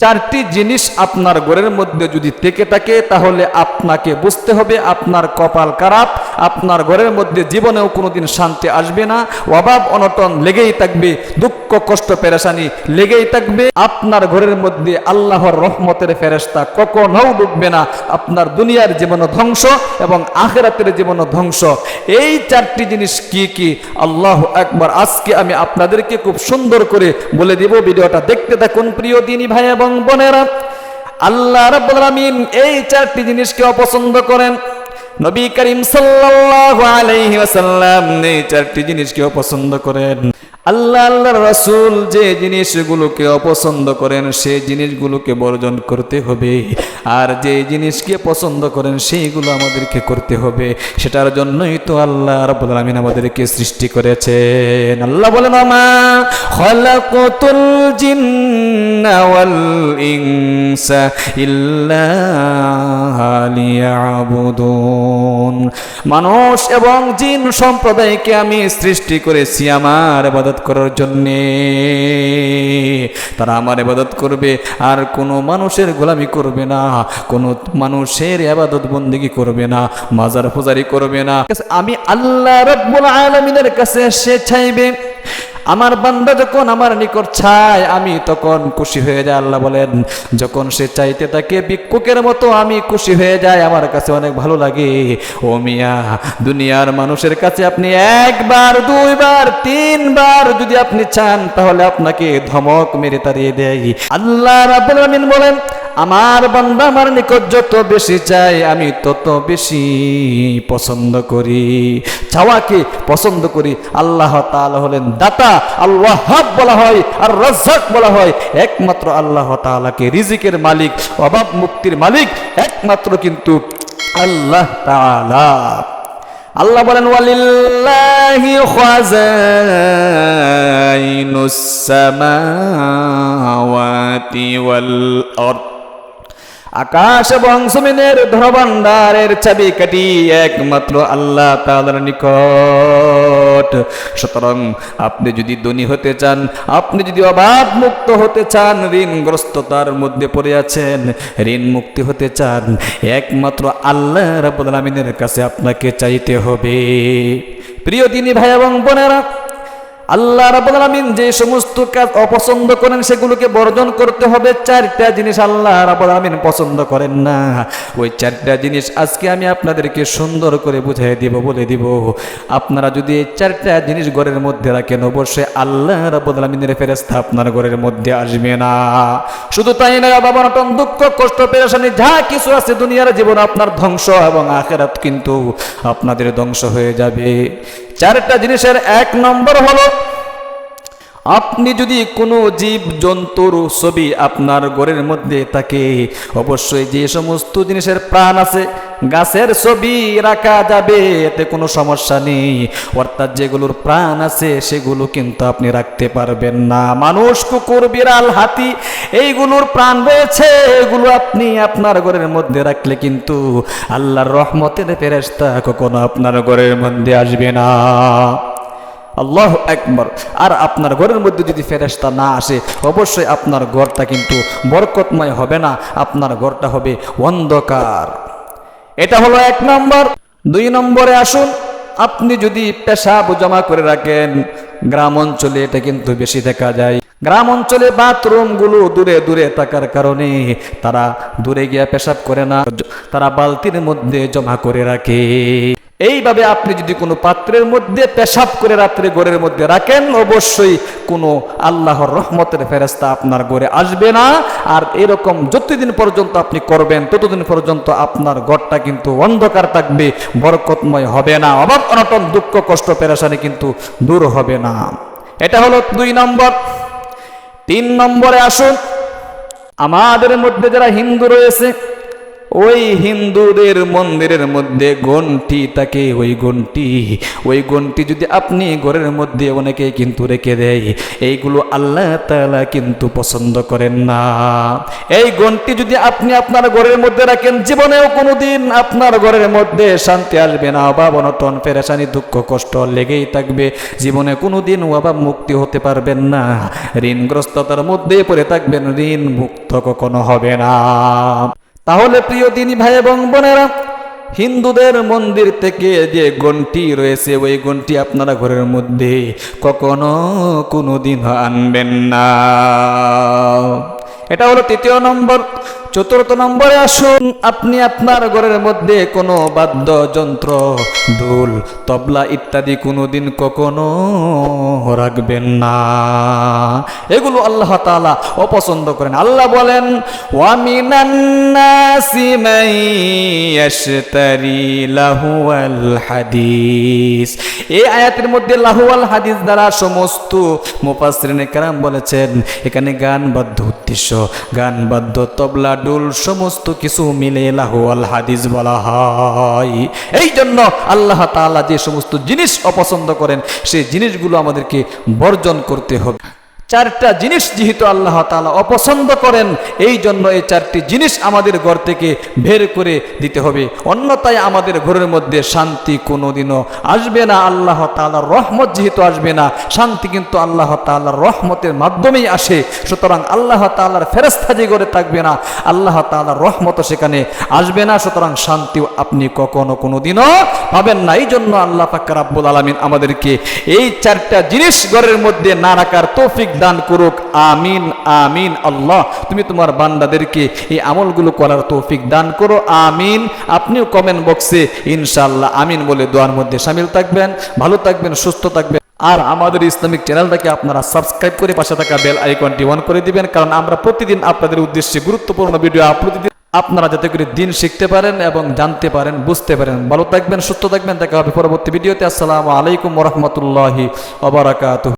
চারটি জিনিস আপনার ঘরের মধ্যে যদি থেকে থাকে, তাহলে আপনাকে বুঝতে হবে আপনার কপাল খারাপ, আপনার ঘরের মধ্যে জীবনেও কোনোদিন শান্তি আসবে না। অভাব অনটন লেগেই থাকবে, দুঃখ কষ্ট পেরেশানি লেগেই থাকবে। আপনার ঘরের মধ্যে আল্লাহর রহমতের ফেরেস্তা কখনও ডুববে না। আপনার দুনিয়ার জীবন ধ্বংস এবং আখেরাতের জীবন ধ্বংস। এই চারটি জিনিস কি কি? আল্লাহ একবার আজকে আমি আপনাদেরকে খুব সুন্দর করে বলে দিব ভিডিওটা। দেখতে থাকুন প্রিয় দিনী ভাই এবং বোনেরা। আল্লাহ রাব্বুল এই চারটি জিনিসকে অপছন্দ করেন। নবী করিম সাল্লাল্লাহু আলাইহি এই চারটি জিনিসকে অপছন্দ করেন। আল্লাহ আল্লাহ রাসূল যে জিনিসগুলোকে অপছন্দ করেন, সেই জিনিসগুলোকে বর্জন করতে হবে। আর যে জিনিসকে পছন্দ করেন, সেইগুলো আমাদেরকে করতে হবে। সেটার জন্যই তো আল্লাহ রাব্বুল আলামিন আমাদেরকে সৃষ্টি করেছেন। আল্লাহ বলেন ইল্লা মানুষ এবং জিন সম্প্রদায়কে আমি সৃষ্টি করেছি, আমার ইবাদত করার জন্যে। তারা আমার ইবাদত করবে, আর কোনো মানুষের গোলামি করবে না, কোনো মানুষের আবাদত বন্দিগি করবে না, মাজার ফুজারি করবে না। আমি আল্লাহ রব্বুল আলমিনের কাছে সে চাইবে আমার বান্দা যখন আমার নিকট চায়, আমি তখন খুশি হয়ে যায় আল্লাহ বলেন। যখন সে চাইতে থাকে, ভিক্ষুকের মতো আমি খুশি হয়ে যায় আমার কাছে অনেক ভালো লাগে। ও মিয়া, দুনিয়ার মানুষের কাছে আপনি একবার, দুইবার, তিনবার যদি আপনি চান, তাহলে আপনাকে ধমক মেরে তাড়িয়ে দেয়। আল্লাহ রাব্বুল আলামিন বলেন আমার বান্দা আমার নিকট যত বেশি চাই আমি তত বেশি পছন্দ করি। চাওয়াকে পছন্দ করি। আল্লাহ তাআলা হলেন দাতা আল্লাহ বলা হয় আর রাজ্জাক বলা হয়। একমাত্র আল্লাহ তাআলাকে রিজিকের মালিক, অভাব মুক্তির মালিক, একমাত্র কিন্তু আল্লাহ তাআলা। আল্লাহ বলেন, ওয়ালিল্লাহি খাজাইনুস সামাওয়াতি ওয়াল আরদ আকাশ এবং জমিনের চাবি কাটি একমাত্র আল্লাহ তাআলার নিকট। সুতরাং আপনি যদি ধনী হতে চান, আপনি যদি অভাব মুক্ত হতে চান, ঋণগ্রস্ততার মধ্যে পড়ে আছেন ঋণ মুক্তি হতে চান, একমাত্র আল্লাহ রাব্বুল আলামিনের কাছে আপনাকে চাইতে হবে। প্রিয় দিনী ভাই এবং বোনেরা আল্লাহ রাব্বুল আলামিন যে সমস্ত কাজ অপছন্দ করেন সেগুলোকে বর্জন করতে হবে, চারটা জিনিস আল্লাহ রাব্বুল আলামিন পছন্দ করেন না। ওই চারটা জিনিস আজকে আমি আপনাদেরকে সুন্দর করে বুঝিয়ে দিব, বলে দিব। আপনারা যদি এই চারটা জিনিস ঘরের মধ্যে রাখেন, অবশ্যই আল্লাহ রাব্বুল আলামিনের ফেরেশতা আপনার ঘরের মধ্যে আসবে না। শুধু তাই না বাবা নটন দুঃখ, কষ্ট, পেরেশানি, যা কিছু আছে দুনিয়ার জীবন আপনার ধ্বংস এবং আখেরাত কিন্তু আপনাদের ধ্বংস হয়ে যাবে। চারটা জিনিসের এক নম্বর হলো, আপনি যদি কোনো জীব জন্তুর ছবি আপনার ঘরের মধ্যে থাকে, অবশ্যই যে সমস্ত জিনিসের প্রাণ আছে গাছের ছবি রাখা যাবে, এতে কোনো সমস্যা নেই। অর্থাৎ যেগুলোর প্রাণ আছে, সেগুলো কিন্তু আপনি রাখতে পারবেন না। মানুষ, কুকুর, বিড়াল, হাতি, এইগুলোর প্রাণ রয়েছে, এগুলো আপনি আপনার ঘরের মধ্যে রাখলে কিন্তু আল্লাহর রহমতের ফেরেস্তা কখনো আপনার ঘরের মধ্যে আসবে না। আল্লাহ একবার আর আপনার ঘরের মধ্যে যদি ফেরেস্তা না আসে, অবশ্যই আপনার ঘরটা কিন্তু বরকতময় হবে না, আপনার ঘরটা হবে অন্ধকার। এটা হলো এক নম্বর। দুই নম্বরে আসুন, আপনি যদি পেশাব জমা করে রাখেন, গ্রাম অঞ্চলে এটা কিন্তু বেশি দেখা যায়। গ্রাম অঞ্চলে বাথরুমগুলো দূরে দূরে থাকার কারণে তারা দূরে গিয়া পেশাব করে না, তারা বালতির মধ্যে জমা করে রাখে। এইভাবে আপনি যদি কোনো পাত্রের মধ্যে পেশাব করে রাত্রে ঘরের মধ্যে রাখেন, অবশ্যই কোনো আল্লাহর রহমতের ফেরেস্তা আপনার ঘরে আসবে না। আর এরকম যতদিন পর্যন্ত আপনি করবেন, ততদিন পর্যন্ত আপনার ঘরটা কিন্তু অন্ধকার থাকবে, বরকতময় হবে না। অভাব, অনটন, দুঃখ, কষ্ট, পেরেশানি কিন্তু দূর হবে না। এটা হলো দুই নম্বর। তিন নম্বরে আসুন। আমাদের মধ্যে যারা হিন্দু রয়েছে ওই হিন্দুদের মন্দিরের মধ্যে গন্টি থাকে, ওই গন্টি ওই গন্টি যদি আপনি ঘরের মধ্যে অনেকে কিন্তু রেখে দেয়, এইগুলো আল্লাহ তালা কিন্তু পছন্দ করেন না। এই গন্টি যদি আপনি আপনার ঘরের মধ্যে রাখেন, জীবনেও কোনোদিন আপনার ঘরের মধ্যে শান্তি আসবে না। অভাব, অনটন পেরেশানি দুঃখ, কষ্ট লেগেই থাকবে। জীবনে কোনোদিন অভাব মুক্তি হতে পারবেন না। ঋণগ্রস্ততার মধ্যে পড়ে থাকবেন, ঋণ মুক্ত কখনো হবে না। তাহলে প্রিয় দিনী ভাই এবং বোনেরা, হিন্দুদের মন্দির থেকে যে গন্টি রয়েছে, ওই গন্টি আপনারা ঘরের মধ্যে কখনো দিন আনবেন না। এটা হলো তৃতীয় নম্বর। চতুর্থ নম্বরে আসুন। আপনি আপনার ঘরের মধ্যে কোনো বাদ্যযন্ত্র, ঢোল, তবলা ইত্যাদি কোনোদিন কখনো রাখবেন না। এগুলো আল্লাহ তাআলা অপছন্দ করেন। আল্লাহ বলেন হাদিস। এই আয়াতের মধ্যে লাহুয়াল হাদিস দ্বারা সমস্ত মুফাসসিরিনে কেরাম বলেছেন, এখানে গান বাদ্য উদ্দেশ্য, গান বাদ্য তবলা ডুল সমস্ত কিছু মিলে লাহুয়াল হাদিস বলা হয়। এই জন্য আল্লাহ তালা যে সমস্ত জিনিস অপছন্দ করেন, সেই জিনিসগুলো আমাদেরকে বর্জন করতে হবে। চারটা জিনিস যেহেতু আল্লাহ তাআলা অপছন্দ করেন এই জন্য এই চারটি জিনিস আমাদের ঘর থেকে বের করে দিতে হবে। অন্যথায় আমাদের ঘরের মধ্যে শান্তি কোনোদিনও আসবে না। আল্লাহ তালার রহমত যেহেতু আসবে না, শান্তি কিন্তু আল্লাহ তাআলার রহমতের মাধ্যমেই আসে। সুতরাং আল্লাহ তাআলার ফেরেস্তা যে ঘরে থাকবে না, আল্লাহ তাআলার রহমতও সেখানে আসবে না। সুতরাং শান্তিও আপনি কখনো কোনোদিনও পাবেন না। এই জন্য আল্লাহ পাক রাব্বুল আলামিন আমাদেরকে এই চারটা জিনিস ঘরের মধ্যে না রাখার তৌফিক দান করুক, আমিন আমিন, আল্লাহ। তুমি তোমার বান্দাদেরকে এই আমলগুলো করার তৌফিক দান করো, আমিন। আপনিও কমেন্ট বক্সে ইনশাল্লাহ আমিন বলে দোয়ার মধ্যে সামিল থাকবেন, ভালো থাকবেন, সুস্থ থাকবেন। আর আমাদের ইসলামিক চ্যানেলটাকে আপনারা সাবস্ক্রাইব করে পাশে থাকা বেল আইকনটি অন করে দিবেন, কারণ আমরা প্রতিদিন আপনাদের উদ্দেশ্যে গুরুত্বপূর্ণ ভিডিও আপলোড দিই আপনারা যাতে করে দিন শিখতে পারেন এবং জানতে পারেন, বুঝতে পারেন। ভালো থাকবেন, সুস্থ থাকবেন। দেখা হবে পরবর্তী ভিডিওতে আসসালামু আলাইকুম রহমতুল্লাহি ওবরাকাতুহ